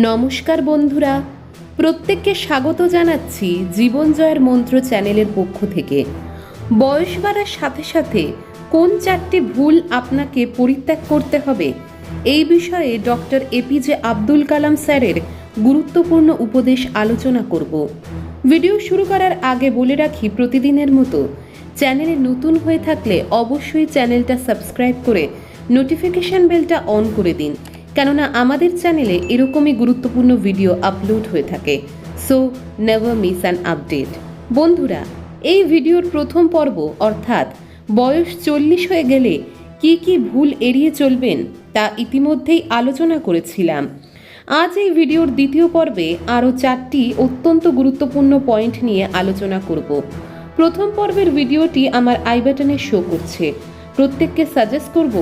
নমস্কার বন্ধুরা, প্রত্যেককে স্বাগত জানাচ্ছি জীবন জয়ের মন্ত্র চ্যানেলের পক্ষ থেকে। বয়স বাড়ার সাথে সাথে কোন চারটি ভুল আপনাকে পরিত্যাগ করতে হবে? এই বিষয়ে ডক্টর এপিজে আব্দুল কালাম স্যারের গুরুত্বপূর্ণ উপদেশ আলোচনা করব। ভিডিও শুরু করার আগে বলে রাখি, প্রতিদিনের মতো চ্যানেলে নতুন হয়ে থাকলে অবশ্যই চ্যানেলটা সাবস্ক্রাইব করে নোটিফিকেশন বেলটা অন করে দিন। কেননা আমাদের চ্যানেলে এরকমই গুরুত্বপূর্ণ ভিডিও আপলোড হয়ে থাকে। So never miss an update বন্ধুরা, এই ভিডিওর প্রথম পর্ব, অর্থাৎ বয়স চল্লিশ হয়ে গেলে কি কি ভুল এড়িয়ে চলবেন তা ইতিমধ্যেই আলোচনা করেছিলাম। আজ এই ভিডিওর দ্বিতীয় পর্বে আরও চারটি অত্যন্ত গুরুত্বপূর্ণ পয়েন্ট নিয়ে আলোচনা করব। প্রথম পর্বের ভিডিওটি আমার আই বাটনে শো করছে। প্রত্যেককে সাজেস্ট করব,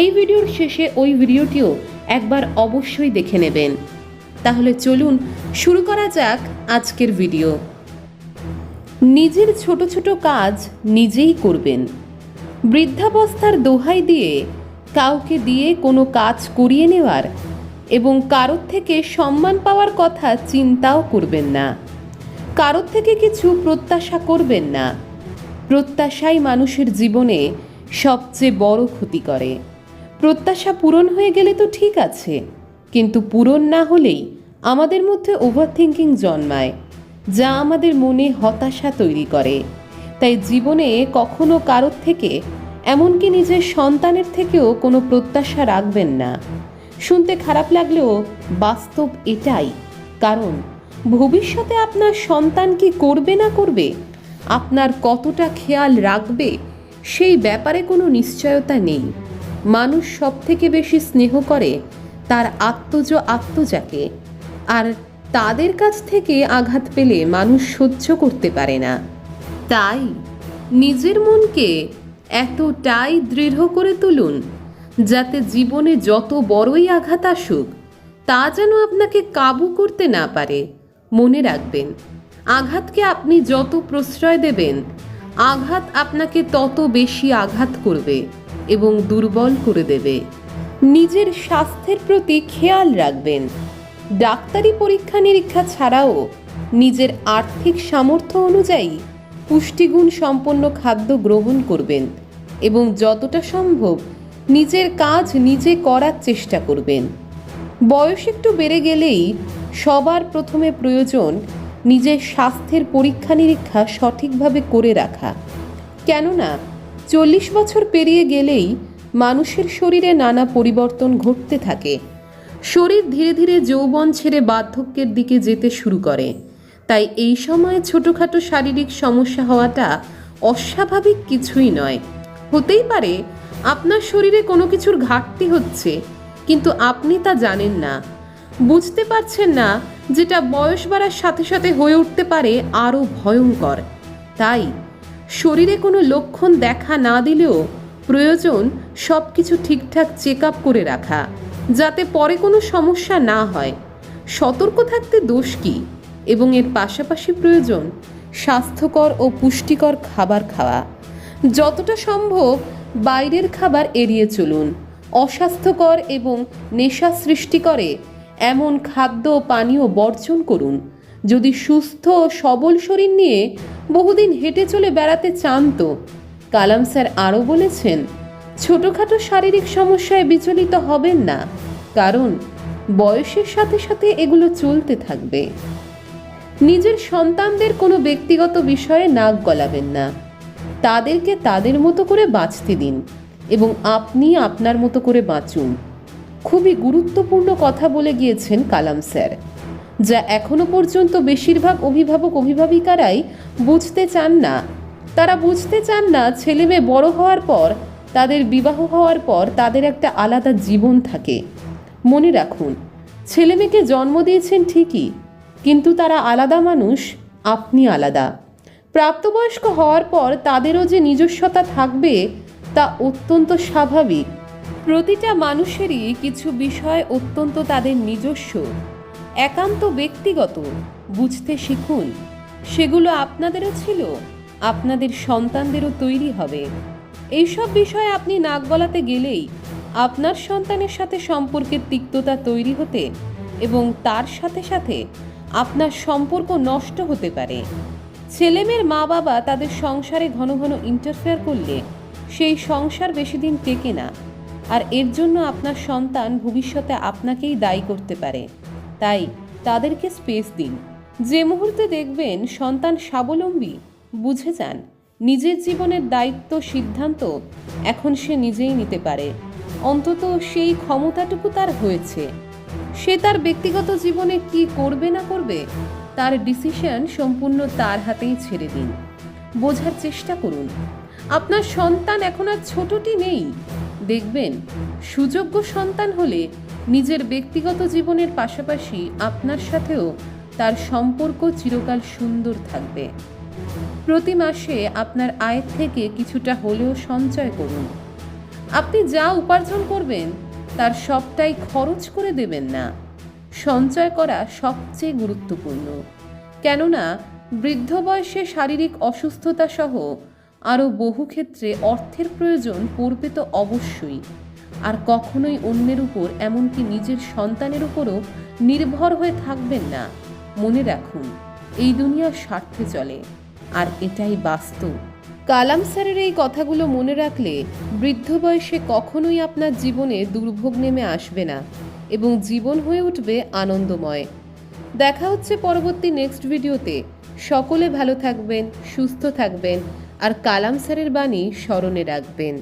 এই ভিডিওর শেষে ওই ভিডিওটিও একবার অবশ্যই দেখে নেবেন। তাহলে চলুন শুরু করা যাক আজকের ভিডিও। নিজের ছোট ছোট কাজ নিজেই করবেন। বৃদ্ধাবস্থার দোহাই দিয়ে কাউকে দিয়ে কোনো কাজ করিয়ে নেওয়ার এবং কারোর থেকে সম্মান পাওয়ার কথা চিন্তাও করবেন না। কারোর থেকে কিছু প্রত্যাশা করবেন না। প্রত্যাশাই মানুষের জীবনে সবচেয়ে বড় ক্ষতি করে। প্রত্যাশা পূরণ হয়ে গেলে তো ঠিক আছে। কিন্তু পূরণ না হলেই আমাদের মধ্যে ওভার থিঙ্কিং জন্মায়, যা আমাদের মনে হতাশা তৈরি করে। তাই জীবনে কখনো কারোর থেকে, এমনকি নিজের সন্তানের থেকেও কোনো প্রত্যাশা রাখবেন না। শুনতে খারাপ লাগলেও বাস্তব এটাই, কারণ ভবিষ্যতে আপনার সন্তান কি করবে না করবে, আপনার কতটা খেয়াল রাখবে, সেই ব্যাপারে কোনো নিশ্চয়তা নেই। মানুষ সব থেকে বেশি স্নেহ করে তার আত্মজ আত্মজাকে। আর তাদের কাছ থেকে আঘাত পেলে মানুষ সহ্য করতে পারে না। তাই নিজের মনকে এতটাই দৃঢ় করে তুলুন, যাতে জীবনে যত বড়ই আঘাত আসুক, তা যেন আপনাকে কাবু করতে না পারে। মনে রাখবেন, আঘাতকে আপনি যত প্রশ্রয় দেবেন, আঘাত আপনাকে তত বেশি আঘাত করবে। এবং দুর্বল করে দেবে। নিজের স্বাস্থ্যের প্রতি খেয়াল রাখবেন। ডাক্তারি পরীক্ষা নিরীক্ষা ছাড়াও নিজের আর্থিক সামর্থ্য অনুযায়ী পুষ্টিগুণ সম্পন্ন খাদ্য গ্রহণ করবেন এবং যতটা সম্ভব নিজের কাজ নিজে করার চেষ্টা করবেন। বয়স একটু বেড়ে গেলেই সবার প্রথমে প্রয়োজন নিজের স্বাস্থ্যের পরীক্ষা নিরীক্ষা সঠিকভাবে করে রাখা। কেননা চল্লিশ বছর পেরিয়ে গেলেই মানুষের শরীরে নানা পরিবর্তন ঘটতে থাকে। শরীর ধীরে ধীরে যৌবন ছেড়ে বার্ধক্যের দিকে যেতে শুরু করে। তাই এই সময়ে ছোটোখাটো শারীরিক সমস্যা হওয়াটা অস্বাভাবিক কিছুই নয়। হতেই পারে আপনার শরীরে কোনো কিছুর ঘাটতি হচ্ছে, কিন্তু আপনি তা জানেন না। বুঝতে পারছেন না যেটা বয়স বাড়ার সাথে সাথে হয়ে উঠতে পারে আরও ভয়ঙ্কর। তাই শরীরে কোনো লক্ষণ দেখা না দিলেও প্রয়োজন সব কিছু ঠিকঠাক চেক আপ করে রাখা, যাতে পরে কোনো সমস্যা না হয়। সতর্ক থাকতে দোষ কি? এবং এর পাশাপাশি প্রয়োজন স্বাস্থ্যকর ও পুষ্টিকর খাবার খাওয়া। যতটা সম্ভব বাইরের খাবার এড়িয়ে চলুন। অস্বাস্থ্যকর এবং নেশা সৃষ্টি করে এমন খাদ্য ও পানীয় বর্জন করুন। যদি সুস্থ সবল শরীর নিয়ে বহুদিন হেঁটে চলে বেড়াতে চান তো? কালাম স্যার আরও বলেছেন, ছোটোখাটো শারীরিক সমস্যায় বিচলিত হবেন না, কারণ বয়সের সাথে সাথে এগুলো চলতে থাকবে। নিজের সন্তানদের কোনো ব্যক্তিগত বিষয়ে নাক গলাবেন না। তাদেরকে তাদের মতো করে বাঁচতে দিন এবং আপনি আপনার মতো করে বাঁচুন। খুবই গুরুত্বপূর্ণ কথা বলে গিয়েছেন কালাম স্যার। যা এখনও পর্যন্ত বেশিরভাগ অভিভাবক অভিভাবিকারাই বুঝতে চান না। তারা বুঝতে চান না ছেলে মেয়ে বড় হওয়ার পর, তাদের বিবাহ হওয়ার পর তাদের একটা আলাদা জীবন থাকে। মনে রাখুন, ছেলে মেয়েকে জন্ম দিয়েছেন ঠিকই, কিন্তু তারা আলাদা মানুষ, আপনি আলাদা। প্রাপ্তবয়স্ক হওয়ার পর তাদেরও যে নিজস্বতা থাকবে তা অত্যন্ত স্বাভাবিক। প্রতিটা মানুষেরই কিছু বিষয় অত্যন্ত তাদের নিজস্ব। একান্ত ব্যক্তিগত, বুঝতে শিখুন। সেগুলো আপনাদেরও ছিল, আপনাদের সন্তানদেরও তৈরি হবে। এইসব বিষয়ে আপনি নাক গলাতে গেলেই আপনার সন্তানের সাথে সম্পর্কের তিক্ততা তৈরি হতে এবং তার সাথে সাথে আপনার সম্পর্ক নষ্ট হতে পারে। ছেলেমেয়ের মা বাবা তাদের সংসারে ঘন ঘন ইন্টারফেয়ার করলে সেই সংসার বেশি দিন টেকে না। আর এর জন্য আপনার সন্তান ভবিষ্যতে আপনাকেই দায়ী করতে পারে। তাই তাদেরকে স্পেস দিন। যে মুহূর্তে দেখবেন সন্তান স্বাবলম্বী, বুঝে যান নিজের জীবনের দায়িত্ব, সিদ্ধান্ত এখন সে নিজেই নিতে পারে। অন্তত সেই ক্ষমতাটুকু তার হয়েছে। সে তার ব্যক্তিগত জীবনে কি করবে না করবে, তার ডিসিশন সম্পূর্ণ তার হাতেই ছেড়ে দিন। বোঝার চেষ্টা করুন। আপনার সন্তান এখন আর ছোটটি নেই। দেখবেন সুযোগ্য সন্তান হলে নিজের ব্যক্তিগত জীবনের পাশাপাশি আপনার সাথেও তার সম্পর্ক চিরকাল সুন্দর থাকবে। প্রতি মাসে আপনার আয়ের থেকে কিছুটা হলেও সঞ্চয় করুন। আপনি যা উপার্জন করবেন, তার সবটাই খরচ করে দেবেন না। সঞ্চয় করা সবচেয়ে গুরুত্বপূর্ণ। কেননা, বৃদ্ধ বয়সে শারীরিক অসুস্থতা সহ আরও বহু ক্ষেত্রে অর্থের প্রয়োজন পড়বে তো অবশ্যই। আর কখনোই অন্যের উপর, এমনকি নিজের সন্তানের উপরও নির্ভর হয়ে থাকবেন না। মনে রাখুন, এই দুনিয়া স্বার্থে চলে, আর এটাই বাস্তব। কালাম স্যারের এই কথাগুলো মনে রাখলে বৃদ্ধ বয়সে কখনোই আপনার জীবনে দুর্ভোগ নেমে আসবে না এবং জীবন হয়ে উঠবে আনন্দময়। দেখা হচ্ছে পরবর্তী নেক্সট ভিডিওতে। সকলে ভালো থাকবেন, সুস্থ থাকবেন, আর কালাম স্যারের বাণী স্মরণে রাখবেন।